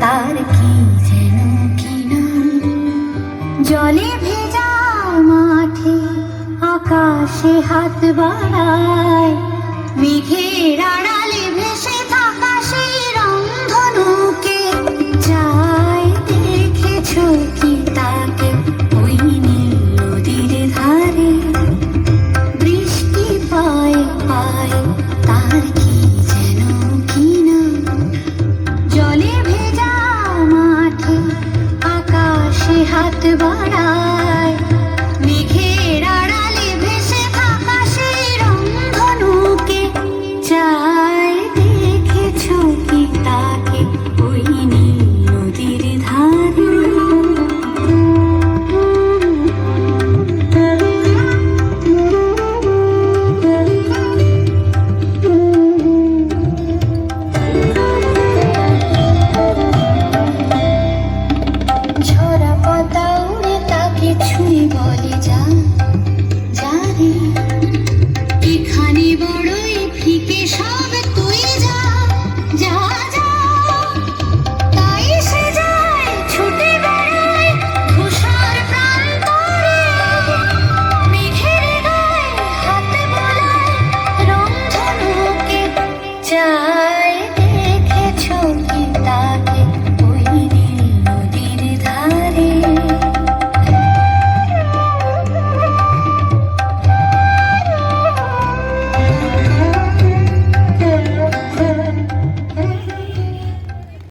তার কি যেন কি জলে ভেজা মাঠে আকাশে হাত বাড়ায়। মেঘের আড়ালে ভেসে থাকা সেই রন্ধনুকে চাই দেখেছ কি তাকে? ওই নদীর ধারে বৃষ্টি পায় পায় তার কি হাত বাড়া বলে যা।